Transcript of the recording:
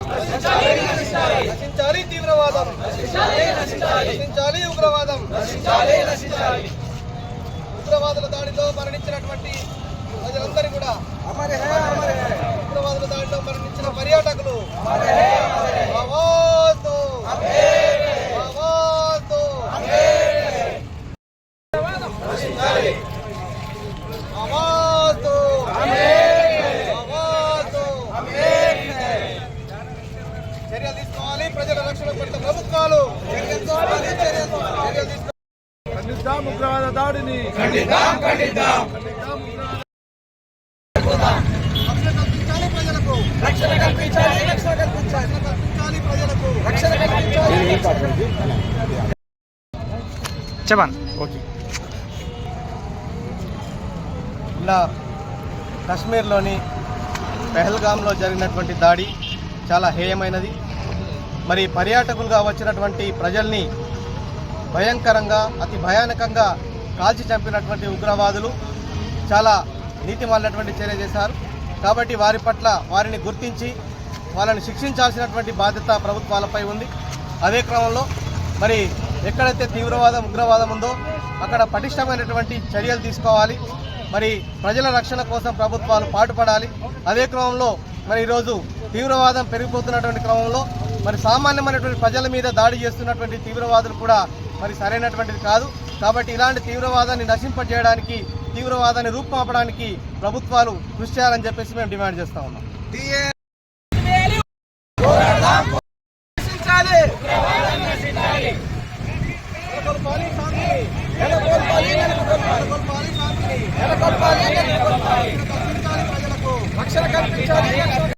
రక్షించాలి రక్షించాలి తీవ్రవాదం. రక్షించాలి ఉగ్రవాదం. ఉగ్రవాదుల దాడిలో మరణి ఉగ్రవాద దాడిని ఖండిద్దాం ఖండిద్దాం కల్పించాలి ప్రజలకు రక్షణ కల్పించాలి రక్షణ కల్పించాలి. కల్పించాలి ప్రజలకు రక్షణ కల్పించాలి. చెప్పండి. ఓకే. ఇలా కశ్మీర్లోని పెహల్గాంలో జరిగినటువంటి దాడి చాలా హేయమైనది. మరి పర్యాటకులుగా వచ్చినటువంటి ప్రజల్ని భయంకరంగా అతి భయానకంగా కాల్చి చంపినటువంటి ఉగ్రవాదులు చాలా నీతిమాలినటువంటి చర్య చేశారు. కాబట్టి వారి పట్ల వారిని గుర్తించి వాళ్ళని శిక్షించాల్సినటువంటి బాధ్యత ప్రభుత్వాలపై ఉంది. అదే క్రమంలో మరి ఎక్కడైతే తీవ్రవాదం ఉగ్రవాదం ఉందో అక్కడ పటిష్టమైనటువంటి చర్యలు తీసుకోవాలి. మరి ప్రజల రక్షణ కోసం ప్రభుత్వాలు పాటుపడాలి. అదే క్రమంలో మరి ఈరోజు తీవ్రవాదం పెరిగిపోతున్నటువంటి క్రమంలో మరి సామాన్యమైనటువంటి ప్రజల మీద దాడి చేస్తున్నటువంటి తీవ్రవాదులు కూడా మరి సరైనటువంటిది కాదు. కాబట్టి ఇలాంటి తీవ్రవాదాన్ని నశింపజేయడానికి తీవ్రవాదాన్ని రూపుమాపడానికి ప్రభుత్వాలు కృషి చేయాలని చెప్పేసి మేము డిమాండ్ చేస్తా ఉన్నాం. రక్షణ కల్పించాలి.